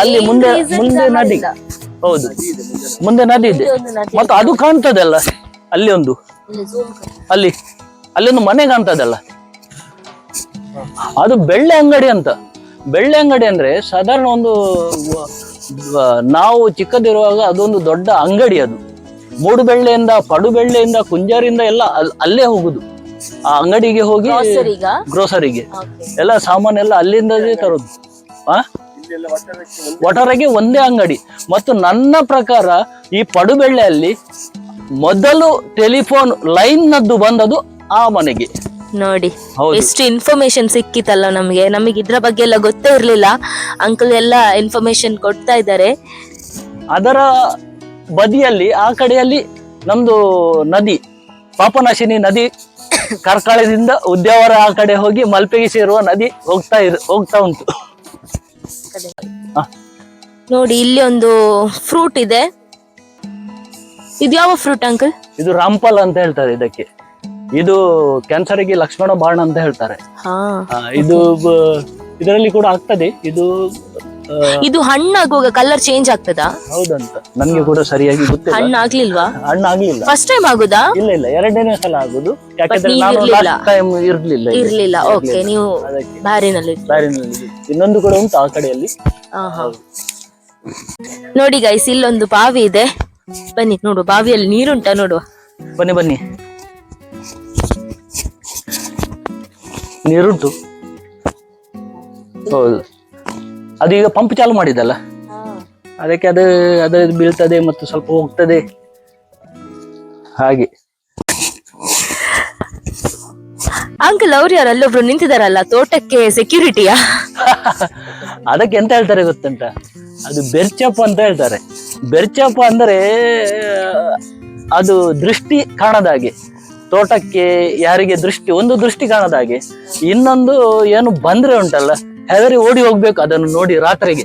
ಅಲ್ಲಿ ಮುಂದೆ ಮುಂದೆ ನದಿ. ಹೌದು. ಮುಂದೆ ನದಿ. ಇದೆ. ಮತ್ತು ಅದು ಕಾಣ್ತದಲ್ಲ ಅಲ್ಲಿ ಒಂದು. ಅಲ್ಲಿ ಅಲ್ಲಿ ಒಂದು ಮನೆ ಕಾಣ್ತದಲ್ಲ. ಅದು ಬೆಳ್ಳೆ ಅಂಗಡಿ ಅಂತ. ಬೆಳ್ಳೆ ಅಂಗಡಿ ಅಂದ್ರೆ ಸಾಧಾರಣ ಒಂದು ನಾವು ಚಿಕ್ಕದಿರುವಾಗ ಅದೊಂದು ದೊಡ್ಡ ಅಂಗಡಿ ಅದು. ಮೂಡು ಬೆಳ್ಳೆಯಿಂದ ಪಡು ಬೆಳ್ಳೆಯಿಂದ ಕುಂಜಾರಿಂದ ಎಲ್ಲ ಅಲ್- ಅಲ್ಲೇ ಹೋಗುದು. ಆ ಅಂಗಡಿಗೆ ಹೋಗಿ? ಗ್ರೋಸರಿಗೆ. ಎಲ್ಲ ಸಾಮಾನೆಲ್ಲ ಅಲ್ಲಿಂದಲೇ ತರೋದು. ಒಟ್ಟಾರೆಗೆ ಒಂದೇ ಅಂಗಡಿ. ಮತ್ತು ನನ್ನ ಪ್ರಕಾರ ಈ ಪಡುಬೆಳ್ಳೆಯಲ್ಲಿ ಮೊದಲು ಟೆಲಿಫೋನ್ ಲೈನ್ ನದ್ದು ಬಂದದು ಆ ಮನೆಗೆ. ನೋಡಿ. ಎಷ್ಟು ಇನ್ಫಾರ್ಮೇಶನ್ ಸಿಕ್ಕಿತಲ್ಲ ನಮಗೆ. ನಮಗೆ ಇದ್ರ ಬಗ್ಗೆ ಎಲ್ಲ ಗೊತ್ತೇ ಇರಲಿಲ್ಲ. ಅಂಕಲ್ ಎಲ್ಲ ಇನ್ಫಾರ್ಮೇಶನ್ ಕೊಡ್ತಾ ಇದ್ದಾರೆ. ಅದರ ಬದಿಯಲ್ಲಿ ಆ ಕಡೆಯಲ್ಲಿ ನಮ್ದು ನದಿ ಪಾಪನಾಶಿನಿ ನದಿ ಕಾರ್ಕಳದಿಂದ ಉದ್ಯಾವರ ಆ ಕಡೆ ಹೋಗಿ ಮಲ್ಪೆಗೆ ಸೇರುವ ನದಿ ಹೋಗ್ತಾ ಇರ್ ಹೋಗ್ತಾ ಉಂಟು. ಹ. ನೋಡಿ ಇಲ್ಲಿ ಒಂದು ಫ್ರೂಟ್ ಇದೆ. ಇದು ಯಾವ ಫ್ರೂಟ್ ಅಂಕಲ್ ಇದು ರಾಂಪಲ್ ಅಂತ ಹೇಳ್ತಾರೆ ಇದಕ್ಕೆ. ಇದು ಕ್ಯಾನ್ಸರ್ಗೆ ಲಕ್ಷ್ಮಣ ಬಾಣ ಅಂತ ಹೇಳ್ತಾರೆ. ಹಾ. ಇದು ಇದರಲ್ಲಿ ಕೂಡ ಆಗ್ತದೆ. ಇದು ಇದು ಹಣ್ಣಾಗುವಾಗ ಕಲರ್ ಚೇಂಜ್ ಆಗ್ತದಾ? ಹೌದಂತ. ನನ್ಗೆ ಕೂಡ ಸರಿಯಾಗಿ ಗೊತ್ತಿಲ್ಲ. ಹಣ್ಣು ಆಗ್ಲಿಲ್ವಾ ಹಣ್ಣು ಆಗ್ಲಿಲ್ಲ ಫಸ್ಟ್ ಟೈಮ್ ಆಗುದಾ? ಇಲ್ಲ ಇಲ್ಲ. ಎರಡನೇ ಸಲ ಆಗುದು. ಯಾಕಂದ್ರೆ ನೀವು ನಾನು ಇರ್ಲಿಲ್ಲ? ಲಾಸ್ಟ್ ಟೈಮ್ ಇರ್ಲಿಲ್ಲ ಇಲ್ಲಿ. ಇರ್ಲಿಲ್ಲ. ಓಕೆ ನೀವು ಅದಕ್ಕೆ. ಬಾರಿನಲ್ಲಿ ಬ್ಯಾರಿನಲ್ಲಿ. ಇನ್ನೊಂದು ಕೂಡ ಉಂಟು ಆ ಕಡೆಯಲ್ಲಿ. ನೋಡಿ ಗೈಸ್ ಇಲ್ಲೊಂದು ಬಾವಿ ಇದೆ. ಬನ್ನಿ ನೋಡು ಬಾವಿಯಲ್ಲಿ ನೀರುಂಟಾ ನೋಡುವ. ಬನ್ನಿ ಬನ್ನಿ. ನೀರುಂಟು. ಹೌದು. ಅದು ಈಗ ಪಂಪ್ ಚಾಲು ಮಾಡಿದಲ್ಲ ಅದಕ್ಕೆ ಅದು ಅದು ಬೀಳ್ತದೆ ಮತ್ತು ಸ್ವಲ್ಪ ಹೋಗ್ತದೆ. ಹಾಗೆ. ಅಂಕಲ್ ಅವ್ರು ಯಾರು ಅಲ್ಲೊಬ್ರು ನಿಂತಿದಾರಲ್ಲ ತೋಟಕ್ಕೆ ಸೆಕ್ಯೂರಿಟಿಯಾ ಅದಕ್ಕೆ ಎಂತ ಹೇಳ್ತಾರೆ ಗೊತ್ತುಂಟ? ಅದು ಬೆರ್ಚಪ್ಪ ಅಂತ ಹೇಳ್ತಾರೆ. ಬೆರ್ಚಪ್ಪ ಅಂದ್ರೆ ಅದು ದೃಷ್ಟಿ ಕಾಣದ ಹಾಗೆ. ತೋಟಕ್ಕೆ ಯಾರಿಗೆ ದೃಷ್ಟಿ ಒಂದು ದೃಷ್ಟಿ ಕಾಣದ ಹಾಗೆ. ಇನ್ನೊಂದು ಏನು ಬಂದ್ರೆ ಉಂಟಲ್ಲ ಹೆದರಿ ಓಡಿ ಹೋಗ್ಬೇಕು ಅದನ್ನು ನೋಡಿ ರಾತ್ರಿಗೆ.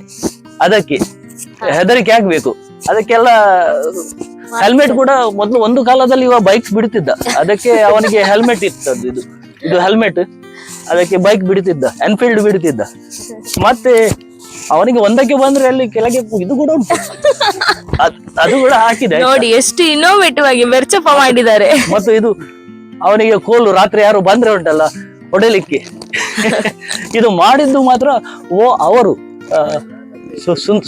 ಅದಕ್ಕೆ ಹೆದರಿಕೆ ಆಗ್ಬೇಕು. ಅದಕ್ಕೆಲ್ಲ ಹೆಲ್ಮೆಟ್ ಕೂಡ ಮೊದಲು ಒಂದು ಕಾಲದಲ್ಲಿ ಇವಾಗ ಬೈಕ್ ಬಿಡ್ತಿದ್ದ. ಅದಕ್ಕೆ ಅವನಿಗೆ ಹೆಲ್ಮೆಟ್ ಇತ್ತದ್ದು ಇದು. ಇದು ಹೆಲ್ಮೆಟ್ ಅದಕ್ಕೆ ಬೈಕ್ ಬಿಡ್ತಿದ್ದ. ಎನ್ಫೀಲ್ಡ್ ಬಿಡ್ತಿದ್ದ. ಮತ್ತೆ ಅವನಿಗೆ ಒಂದಕ್ಕೆ ಬಂದ್ರೆ ಅಲ್ಲಿ ಕೆಳಗೆ ಇದು ಕೂಡ ಉಂಟು. ಅದು ಕೂಡ ಹಾಕಿದೆ ನೋಡಿ ಎಷ್ಟು ಇನ್ನೋವೇಟಿವ್ ಆಗಿ ಮೆರ್ಚಪ್ಪ ಮಾಡಿದ್ದಾರೆ. ಮತ್ತು ಇದು ಅವನಿಗೆ ಕೋಲು ರಾತ್ರಿ ಯಾರು ಬಂದ್ರೆ ಉಂಟಲ್ಲ ಹೊಡೆಲಿಕ್ಕೆ. ಇದು ಮಾಡಿದ್ದು ಮಾತ್ರ ಓ ಅವರು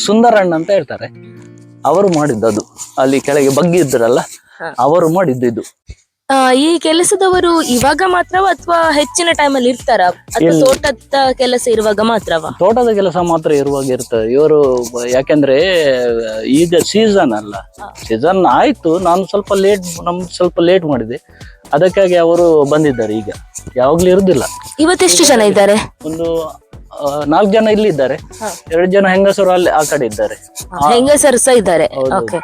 ಸುಂದರಣ್ಣ ಅಂತ ಹೇಳ್ತಾರೆ. ಅವರು ಮಾಡಿದ್ದದು. ಅಲ್ಲಿ ಕೆಳಗೆ ಬಗ್ಗಿದ್ರಲ್ಲ ಅವರು ಮಾಡಿದ್ದು ಇದು. ಈ ಕೆಲಸದವರು ಇವಾಗ ಮಾತ್ರವಾ ಅಥವಾ ಹೆಚ್ಚಿನ ಟೈಮ್ ಅಲ್ಲಿ ಇರ್ತಾರ? ತೋಟದ ಕೆಲಸ ಇರುವಾಗ ಮಾತ್ರವಾ? ತೋಟದ ಕೆಲಸ ಮಾತ್ರ ಇರುವಾಗ ಇರ್ತದೆ. ಇವರು ಯಾಕೆಂದ್ರೆ ಈಗ ಸೀಸನ್ ಅಲ್ಲ. ಸೀಸನ್ ಆಯ್ತು. ನಾನು ಸ್ವಲ್ಪ ಲೇಟ್ ನಮ್ ಸ್ವಲ್ಪ ಲೇಟ್ ಮಾಡಿದೆ. ಅದಕ್ಕಾಗಿ ಅವರು ಬಂದಿದ್ದಾರೆ ಈಗ. ಯಾವಾಗ್ಲೂ ಇರುದಿಲ್ಲ. ಇವತ್ತೆಷ್ಟು ಜನ ಇದ್ದಾರೆ? ಒಂದು ನಾಲ್ಕು ಜನ ಇಲ್ಲಿ ಇದ್ದಾರೆ. ಎರಡು ಜನ ಹೆಂಗಸರು ಅಲ್ಲಿ ಆ ಕಡೆ ಇದ್ದಾರೆ. ಹೆಂಗಸರು ಸಹ ಇದ್ದಾರೆ. ಓಕೆ.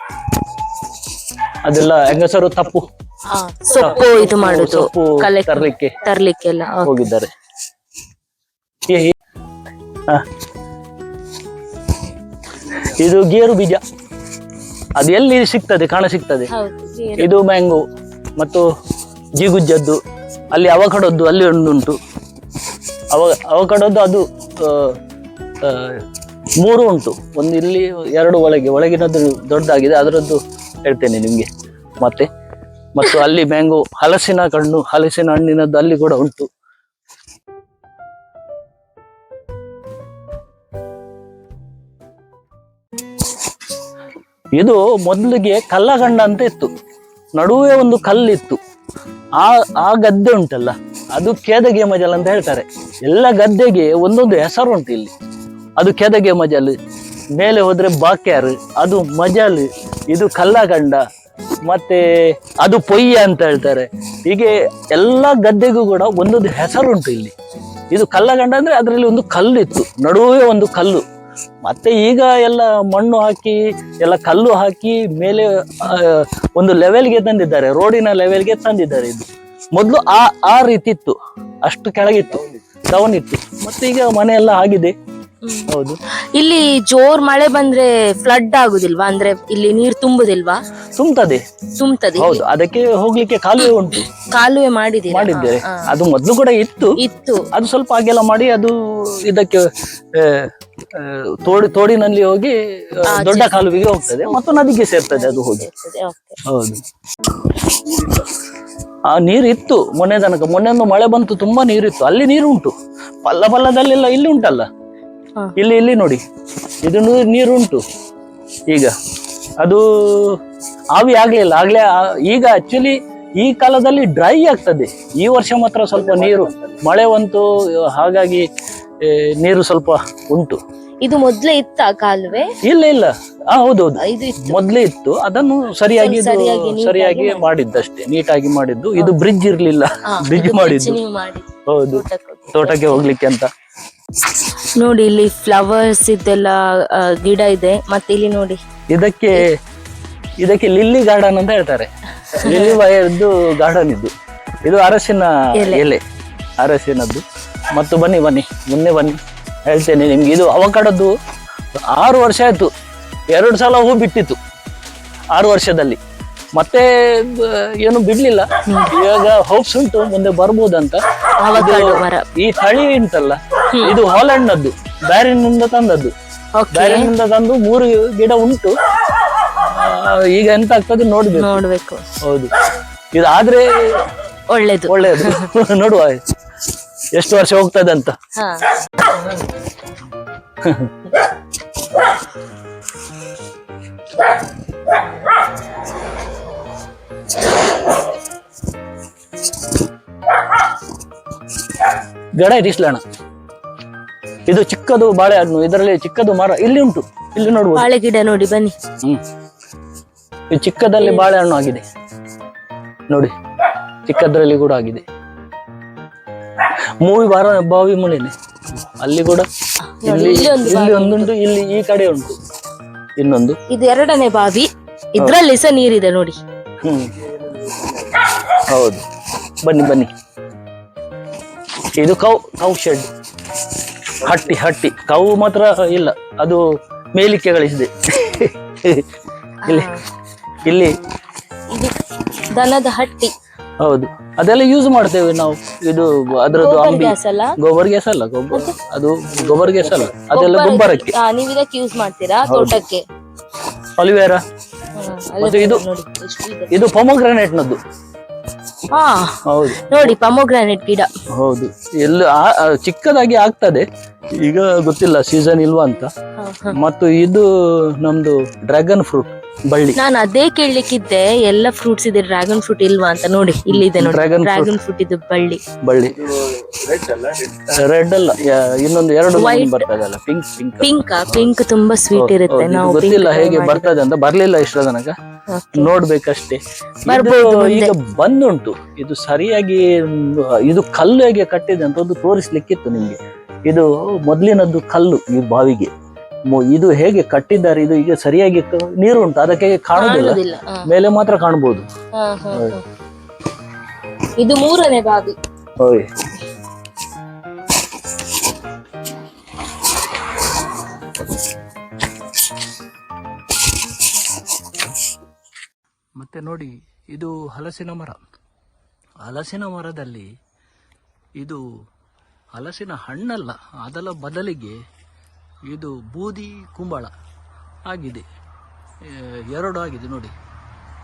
ಅದೆಲ್ಲ ಹೆಂಗಸರು ತಪ್ಪು. ಸೊಪ್ಪು ಇದು ಮಾಡುದು. ಸೊಪ್ಪು ತರ್ಲಿಕ್ಕೆ. ತರ್ಲಿಕ್ಕೆ ಎಲ್ಲ ಹೋಗಿದ್ದಾರೆ. ಇದು ಗೇರು ಬೀಜ. ಅದು ಎಲ್ಲಿ ಸಿಗ್ತದೆ ಕಾಣ ಸಿಗ್ತದೆ? ಇದು ಮ್ಯಾಂಗೋ ಮತ್ತು ಜಿಗುಜ್ಜದ್ದು. ಅಲ್ಲಿ ಅವಕಡದ್ದು ಅಲ್ಲಿ ಒಂದುಂಟು. ಅವ, ಅವಕಡದ್ದು ಅದು ಮೂರು ಉಂಟು. ಒಂದು ಇಲ್ಲಿ, ಎರಡು ಒಳಗೆ. ಒಳಗಿನದ್ದು ದೊಡ್ಡದಾಗಿದೆ, ಅದರದ್ದು ಹೇಳ್ತೇನೆ ನಿಮಗೆ. ಮತ್ತೆ, ಮತ್ತು ಅಲ್ಲಿ ಮ್ಯಾಂಗೋ, ಹಲಸಿನ ಕಣ್ಣು, ಹಲಸಿನ ಹಣ್ಣಿನದ್ದು ಅಲ್ಲಿ ಕೂಡ ಉಂಟು. ಇದು ಮೊದಲಿಗೆ ಕಲ್ಲಗಂಡ ಅಂತ ಇತ್ತು. ನಡುವೆ ಒಂದು ಕಲ್ಲಿತ್ತು. ಆ ಆ ಗದ್ದೆ ಉಂಟಲ್ಲ, ಅದು ಕೆದಗೆ ಮಜಲ್ ಅಂತ ಹೇಳ್ತಾರೆ. ಎಲ್ಲ ಗದ್ದೆಗೆ ಒಂದೊಂದು ಹೆಸರು ಉಂಟು ಇಲ್ಲಿ. ಅದು ಕೆದಗೆ ಮಜಲ್ ಮೇಲೆ ಹೋದ್ರೆ ಬಾಕ್ಯಾರ್, ಅದು ಮಜಲ್, ಇದು ಕಲ್ಲಗಂಡ, ಮತ್ತೆ ಅದು ಪೊಯ್ಯ ಅಂತ ಹೇಳ್ತಾರೆ. ಹೀಗೆ ಎಲ್ಲ ಗದ್ದೆಗೂ ಕೂಡ ಒಂದೊಂದು ಹೆಸರುಂಟು ಇಲ್ಲಿ. ಇದು ಕಲ್ಲಗಂಡ ಅಂದ್ರೆ ಅದರಲ್ಲಿ ಒಂದು ಕಲ್ಲು ಇತ್ತು ನಡುವೆ ಒಂದು ಕಲ್ಲು. ಮತ್ತೆ ಈಗ ಎಲ್ಲ ಮಣ್ಣು ಹಾಕಿ ಎಲ್ಲ ಕಲ್ಲು ಹಾಕಿ ಮೇಲೆ ಒಂದು ಲೆವೆಲ್ಗೆ ತಂದಿದ್ದಾರೆ. ರೋಡಿನ ಲೆವೆಲ್ಗೆ ತಂದಿದ್ದಾರೆ ಇದು. ಮೊದಲು ಆ ಆ ರೀತಿ ಇತ್ತು ಅಷ್ಟು ಕೆಳಗಿತ್ತು. ಡೌನ್ ಇತ್ತು. ಮತ್ತೆ ಈಗ ಮನೆ ಎಲ್ಲ ಆಗಿದೆ. ಹೌದು. ಇಲ್ಲಿ ಜೋರ್ ಮಳೆ ಬಂದ್ರೆ ಫ್ಲಡ್ ಆಗುದಿಲ್ವಾ? ಅಂದ್ರೆ ಇಲ್ಲಿ ನೀರ್ ತುಂಬುದಿಲ್ವಾ? ತುಂಬುತ್ತದೆ. ತುಂಬುತ್ತದೆ ಹೌದು. ಅದಕ್ಕೆ ಹೋಗ್ಲಿಕ್ಕೆ ಕಾಲುವೆ ಉಂಟು. ಕಾಲುವೆ ಮಾಡಿದೆ ಮಾಡಿದ್ದೇವೆ. ಅದು ಮೊದಲು ಕೂಡ ಇತ್ತು. ಇತ್ತು. ಅದು ಸ್ವಲ್ಪ ಹಾಗೆಲ್ಲ ಮಾಡಿ ಅದು ಇದಕ್ಕೆ ತೋಡಿ ತೋಡಿನಲ್ಲಿ ಹೋಗಿ ದೊಡ್ಡ ಕಾಲುವಿಗೆ ಹೋಗ್ತದೆ ಮತ್ತು ನದಿಗೆ ಸೇರ್ತದೆ ಅದು ಹೋಗಿ. ಹೌದು. ಆ ನೀರು ಇತ್ತು ಮೊನ್ನೆ ತನಕ. ಮೊನ್ನೆ ಒಂದು ಮಳೆ ಬಂತು ತುಂಬಾ ನೀರಿತ್ತು. ಅಲ್ಲಿ ನೀರು ಉಂಟು ಪಲ್ಲ ಪಲ್ಲದಲ್ಲೆಲ್ಲ ಇಲ್ಲಿ ಉಂಟಲ್ಲ. ಇಲ್ಲಿ ಇಲ್ಲಿ ನೋಡಿ. ಇದು ನೀರು ಉಂಟು ಈಗ ಅದು ಆವಿ ಆಗ್ಲಿಲ್ಲ ಆಗ್ಲೇ ಈಗ ಆಕ್ಚುಲಿ ಈ ಕಾಲದಲ್ಲಿ ಡ್ರೈ ಆಗ್ತದೆ. ಈ ವರ್ಷ ಮಾತ್ರ ಸ್ವಲ್ಪ ನೀರು. ಮಳೆ ಬಂತು ಹಾಗಾಗಿ ನೀರು ಸ್ವಲ್ಪ ಉಂಟು. ಇದು ಮೊದ್ಲೇ ಇತ್ತ ಕಾಲುವೆ? ಇಲ್ಲ ಇಲ್ಲ. ಆ ಹೌದೌದು. ಮೊದ್ಲೇ ಇತ್ತು. ಅದನ್ನು ಸರಿಯಾಗಿ ಸರಿಯಾಗಿ ಮಾಡಿದ್ದು ಸರಿಯಾಗಿ ಮಾಡಿದ್ದಷ್ಟೇ. ನೀಟಾಗಿ ಮಾಡಿದ್ದು. ಇದು ಬ್ರಿಡ್ಜ್ ಇರ್ಲಿಲ್ಲ. ಬ್ರಿಡ್ಜ್ ಮಾಡಿದ್ದು. ಹೌದು. ತೋಟಕ್ಕೆ ಹೋಗಿ. ಹೋಗ್ಲಿಕ್ಕೆ ಅಂತ. ನೋಡಿ ಇಲ್ಲಿ ಫ್ಲವರ್ಸ್ ಇದೆಲ್ಲ ಗಿಡ ಇದೆ. ಮತ್ತೆ ಇಲ್ಲಿ ನೋಡಿ. ಇದಕ್ಕೆ ಇದಕ್ಕೆ ಲಿಲ್ಲಿ ಗಾರ್ಡನ್ ಅಂತ ಹೇಳ್ತಾರೆ. ಲಿಲ್ಲಿ ವಯರ್ದು ಗಾರ್ಡನ್ ಇದು. ಇದು ಅರಸಿನ. ಎಲೆ. ಅರಸಿನದ್ದು ಮತ್ತು ಬನ್ನಿ ಬನ್ನಿ. ಮುಂದೆ ಬನ್ನಿ. ಹೇಳ್ತೇನೆ ನಿಮ್ಗೆ ಇದು ಅವಕಾಡದ್ದು ಆರು ವರ್ಷ ಆಯ್ತು. ಎರಡು ಸಲ ಹೂ ಬಿಟ್ಟಿತ್ತು ಆರು ವರ್ಷದಲ್ಲಿ. ಮತ್ತೆ ಏನು ಬಿಡ್ಲಿಲ್ಲ. ಇವಾಗ ಹೋಪ್ಸ್ ಉಂಟು ಮುಂದೆ ಬರ್ಬೋದಂತ. ಈ ತಳಿ ಉಂಟಲ್ಲ ಇದು ಹಾಲೆಂಡ್ನದ್ದು ಬ್ಯಾರಿನಿಂದ ತಂದದ್ದು. ಬ್ಯಾರಿನಿಂದ ತಂದು ಮೂರು ಗಿಡ ಉಂಟು. ಈಗ ಎಂತ ಆಗ್ತದೆ ನೋಡ್ಬೇಕು. ನೋಡ್ಬೇಕು. ಹೌದು. ಇದಾದ್ರೆ ಒಳ್ಳೇದು. ಒಳ್ಳೇದು. ನೋಡುವ. ಎಷ್ಟು ವರ್ಷ ಹೋಗ್ತದೆ ಅಂತ ಹಾ. ಗಡ ಇರಿಸ್ಲಣ ಇದು ಚಿಕ್ಕದು ಬಾಳೆ ಹಣ್ಣು ಇದರಲ್ಲಿ ಚಿಕ್ಕದು ಮರ ಇಲ್ಲಿ ಉಂಟು. ಇಲ್ಲಿ ನೋಡುವ ಬಾಳೆ ಗಿಡ ನೋಡಿ ಬನ್ನಿ. ಹ್ಮ್. ಇದು ಚಿಕ್ಕದಲ್ಲಿ ಬಾಳೆಹಣ್ಣು ಆಗಿದೆ. ನೋಡಿ ಚಿಕ್ಕದ್ರಲ್ಲಿ ಕೂಡ ಆಗಿದೆ. ಮೂವಿ ಬಾರ ಬಾವಿ ಮುಳಿನೆ. ಅಲ್ಲಿ ಕೂಡ ಇಲ್ಲಿ ಇಲ್ಲಿ ಒಂದು ಇಲ್ಲಿ ಒಂದುಂಟು ಇಲ್ಲಿ ಈ ಕಡೆ ಉಂಟು. ಇನ್ನೊಂದು. ಇದು ಎರಡನೇ ಬಾವಿ. ಇದ್ರಲ್ಲಿ ಸಹ ನೀರಿದೆ ನೋಡಿ. ಹ್ಮ್. ಹೌದು. ಬನ್ನಿ ಬನ್ನಿ. ಇದು ಕೌ ಕೌ ಶೆಡ್ ಹಟ್ಟಿ ಹಟ್ಟಿ. ಕೌ ಮಾತ್ರ ಇಲ್ಲ ಅದು ಮೇಲಿಕ್ಕೆ ಗಳಿಸಿದೆ ಇಲ್ಲಿ ಇಲ್ಲಿ. ದನದ ಹಟ್ಟಿ. ಹೌದು. ಅದೆಲ್ಲ ಯೂಸ್ ಮಾಡ್ತೇವೆ ನಾವು. ಇದು ಅದರದ್ದು ಗೋಬರ್ ಅಂಬಿ ಗ್ಯಾಸ್ ಅಲ್ಲ? ಗೊಬ್ಬರ ಗ್ಯಾಸ್ ಅಲ್ಲ ಗೊಬ್ಬರ ಅದು ಗೊಬ್ಬರ ಗ್ಯಾಸ್ ಅಲ್ಲ. ಅದೆಲ್ಲ ಗೊಬ್ಬರಕ್ಕೆ ನೀವು ಇದಕ್ಕೆ ಯೂಸ್ ಮಾಡ್ತೀರಾ? ತೋಟಕ್ಕೆ? ಅಲಿವೇರಾ ಅಲ್ಲೇ ಮತ್ತೆ ಇದು ನೋಡಿ ಎಷ್ಟು ಇದೆ. ಇದು ಪೊಮೊಗ್ರಾನೇಟ್ನದ್ದು ಹಾ ಹೌದು. ನೋಡಿ ಪಮೋಗ್ರಾನೆಟ್ ಗಿಡ. ಹೌದು. ಎಲ್ಲ ಆ- ಆ ಚಿಕ್ಕದಾಗಿ ಆಗ್ತದೆ. ಈಗ ಗೊತ್ತಿಲ್ಲ ಸೀಸನ್ ಇಲ್ವಾ ಅಂತ. ಹಾ, ಹಾ. ಮತ್ತು ಇದು ನಮ್ದು ಡ್ರ್ಯಾಗನ್ ಫ್ರೂಟ್ ಬಳ್ಳಿ. ನಾನು ಅದೇ ಕೇಳಲಿಕ್ಕಿದ್ದೆ ಎಲ್ಲ ಫ್ರೂಟ್ಸ್ ಇದೆ ಡ್ರ್ಯಾಗನ್ ಫ್ರೂಟ್ ಇಲ್ವಾ ಅಂತ ನೋಡಿ ಇಲ್ಲಿದೆ ನೋಡಿ. Dragon fruit. ಡ್ರ್ಯಾಗನ್ ಫ್ರೂಟ್ ಇದು ಬಳ್ಳಿ. ಬಳ್ಳಿ. ರೆಡ್ ಅಲ್ಲ ಯಾ- ಇನ್ನೊಂದು ಎರಡು ಬರ್ತದಲ್ಲ ಪಿಂಕ್ ಪಿಂಕ್ ಪಿಂಕ್ ಪಿಂಕ್ ತುಂಬಾ ಸ್ವೀಟ್ ಇರುತ್ತೆ. ನಾವು ಗೊತ್ತಿಲ್ಲ ಹೇಗೆ ಬರ್ತದೆ ಅಂತ ಬರ್ಲಿಲ್ಲ ಇಷ್ಟ ತನಕ. Okay. ನೋಡ್ಬೇಕಷ್ಟೇ. ಬರ್ಬೋದು ಇದು ಮುಂದೆ. ಈಗ ಬಂದುಂಟು. ಇದು ಸರಿಯಾಗಿ ಇದು ಕಲ್ಲು ಹೇಗೆ ಕಟ್ಟಿದೆ ಅಂತ ಒಂದು ತೋರಿಸ್ಲಿಕ್ಕಿತ್ತು ನಿಮ್ಗೆ. ಇದು ಮೊದ್ಲಿನದ್ದು ಕಲ್ಲು ಈ ಬಾವಿಗೆ. ಇದು ಹೇಗೆ ಕಟ್ಟಿದ್ದಾರೆ ಇದು ಈಗ ಸರಿಯಾಗಿ ಕ- ನೀರು ಉಂಟು? ಅದಕ್ಕೆ ಕಾಣುದಿಲ್ಲ ಹಾ, ಮೇಲೆ ಮಾತ್ರ ಕಾಣಬಹುದು ಹಾ, ಹಾ, ಹಾ. ಇದು ಮೂರನೇ ಬಾವಿ. ಓಯ್ ಮತ್ತೆ ನೋಡಿ ಇದು ಹಲಸಿನ ಮರ. ಹಲಸಿನ ಮರದಲ್ಲಿ ಇದು ಹಲಸಿನ ಹಣ್ಣಲ್ಲ ಅದರ ಬದಲಿಗೆ ಇದು ಬೂದಿ ಕುಂಬಳ ಆಗಿದೆ. ಎರಡು ಆಗಿದೆ ನೋಡಿ.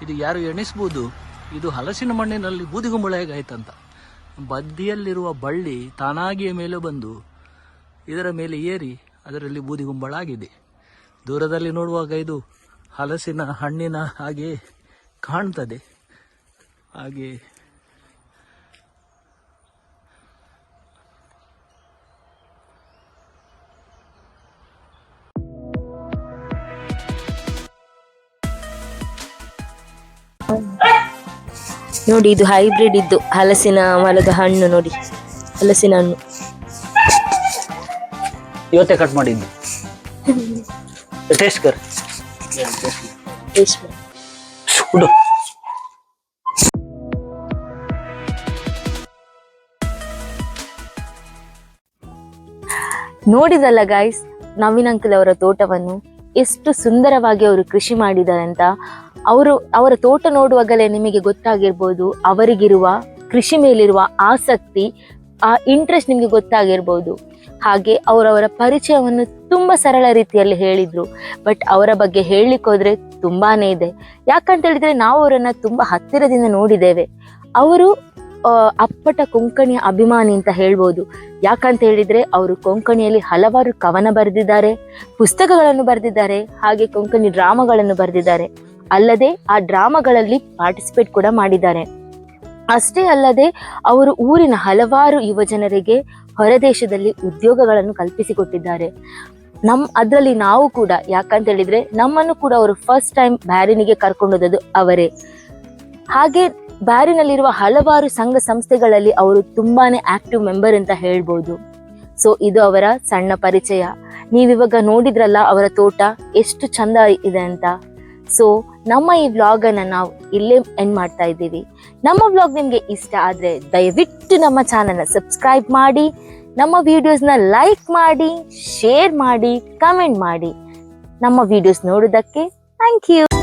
ಇದು ಯಾರು ಎಣಿಸ್ಬೋದು? ಇದು ಹಲಸಿನ ಮಣ್ಣಿನಲ್ಲಿ ಬೂದಿ ಕುಂಬಳ ಹೇಗಾಯ್ತಂತ. ಬದ್ದಿಯಲ್ಲಿರುವ ಬಳ್ಳಿ ತಾನಾಗಿಯೇ ಮೇಲೆ ಬಂದು ಇದರ ಮೇಲೆ ಏರಿ ಅದರಲ್ಲಿ ಬೂದಿ ಕುಂಬಳ ಆಗಿದೆ. ದೂರದಲ್ಲಿ ನೋಡುವಾಗ ಇದು ಹಲಸಿನ ಹಣ್ಣಿನ ಹಾಗೆ ಕಾಣ್ತದೆ. ಹಾಗೆ ನೋಡಿ ಇದು ಹೈಬ್ರಿಡ್ ಇದ್ದು ಹಲಸಿನ ಮರದ ಹಣ್ಣು ನೋಡಿ. ಹಲಸಿನ ಹಣ್ಣು. ಇವತ್ತೇ ಕಟ್ ಮಾಡಿದ್ದು. ಟೇಸ್ಟ್ ಕರ್. ನೋಡಿದಲ್ಲ ಗಾಯ್ಸ್ ನವೀನ್ ಅಂಕಲ್ ಅವರ ತೋಟವನ್ನು ಎಷ್ಟು ಸುಂದರವಾಗಿ ಅವರು ಕೃಷಿ ಮಾಡಿದ್ದಾರೆ ಅಂತ. ಅವರು, ಅವರ ತೋಟ ನೋಡುವಾಗಲೇ ನಿಮಗೆ ಗೊತ್ತಾಗಿರ್ಬೋದು, ಅವರಿಗಿರುವ ಕೃಷಿ ಮೇಲಿರುವ ಆಸಕ್ತಿ, ಆ ಇಂಟ್ರೆಸ್ಟ್ ನಿಮಗೆ ಗೊತ್ತಾಗಿರ್ಬೋದು. ಹಾಗೆ ಅವರವರ ಪರಿಚಯವನ್ನು ತುಂಬ ಸರಳ ರೀತಿಯಲ್ಲಿ ಹೇಳಿದರು. ಬಟ್ ಅವರ ಬಗ್ಗೆ ಹೇಳಲಿಕ್ಕೆ ಹೋದ್ರೆ ತುಂಬಾನೇ ಇದೆ. ಯಾಕಂತ ಹೇಳಿದ್ರೆ ನಾವು ಅವರನ್ನು ತುಂಬಾ ಹತ್ತಿರದಿಂದ ನೋಡಿದ್ದೇವೆ. ಅವರು ಅಪ್ಪಟ ಕೊಂಕಣಿಯ ಅಭಿಮಾನಿ ಅಂತ ಹೇಳ್ಬೋದು. ಯಾಕಂತ ಹೇಳಿದ್ರೆ ಅವರು ಕೊಂಕಣಿಯಲ್ಲಿ ಹಲವಾರು ಕವನ ಬರೆದಿದ್ದಾರೆ, ಪುಸ್ತಕಗಳನ್ನು ಬರೆದಿದ್ದಾರೆ, ಹಾಗೆ ಕೊಂಕಣಿ ಡ್ರಾಮಾಗಳನ್ನು ಬರೆದಿದ್ದಾರೆ. ಅಲ್ಲದೆ ಆ ಡ್ರಾಮಾಗಳಲ್ಲಿ ಪಾರ್ಟಿಸಿಪೇಟ್ ಕೂಡ ಮಾಡಿದ್ದಾರೆ. ಅಷ್ಟೇ ಅಲ್ಲದೆ ಅವರು ಊರಿನ ಹಲವಾರು ಯುವಜನರಿಗೆ ಹೊರದೇಶದಲ್ಲಿ ಉದ್ಯೋಗಗಳನ್ನು ಕಲ್ಪಿಸಿಕೊಟ್ಟಿದ್ದಾರೆ. ನಮ್, ಅದರಲ್ಲಿ ನಾವು ಕೂಡ, ಯಾಕಂತ ಹೇಳಿದ್ರೆ ನಮ್ಮನ್ನು ಕೂಡ ಅವರು ಫಸ್ಟ್ ಟೈಮ್ ಬ್ಯಾರಿನಿಗೆ ಕರ್ಕೊಂಡೋದದು ಅವರೇ. ಹಾಗೆ ಬ್ಯಾರಿನಲ್ಲಿರುವ ಹಲವಾರು ಸಂಘ ಸಂಸ್ಥೆಗಳಲ್ಲಿ ಅವರು ತುಂಬಾನೇ ಆಕ್ಟಿವ್ ಮೆಂಬರ್ ಅಂತ ಹೇಳ್ಬೋದು. ಸೊ ಇದು ಅವರ ಸಣ್ಣ ಪರಿಚಯ. ನೀವಿವಾಗ ನೋಡಿದ್ರಲ್ಲ ಅವರ ತೋಟ, ಎಷ್ಟು ಚಂದ ಇದೆ ಅಂತ. ಸೊ ನಮ್ಮ ಈ ವ್ಲಾಗ್ ಅನ್ನ ನಾವು ಇಲ್ಲೇ ಎಂಡ್ ಮಾಡ್ತಾ ಇದ್ದೀವಿ. ನಮ್ಮ ವ್ಲಾಗ್ ನಿಮ್ಗೆ ಇಷ್ಟ ಆದ್ರೆ ದಯವಿಟ್ಟು ನಮ್ಮ ಚಾನಲ್ನ ಸಬ್ಸ್ಕ್ರೈಬ್ ಮಾಡಿ, ನಮ್ಮ ವಿಡಿಯೋಸ್ನ ಲೈಕ್ ಮಾಡಿ ಶೇರ್ ಮಾಡಿ ಕಮೆಂಟ್ ಮಾಡಿ. ನಮ್ಮ ವಿಡಿಯೋಸ್ ನೋಡೋದಕ್ಕೆ ಥ್ಯಾಂಕ್ ಯು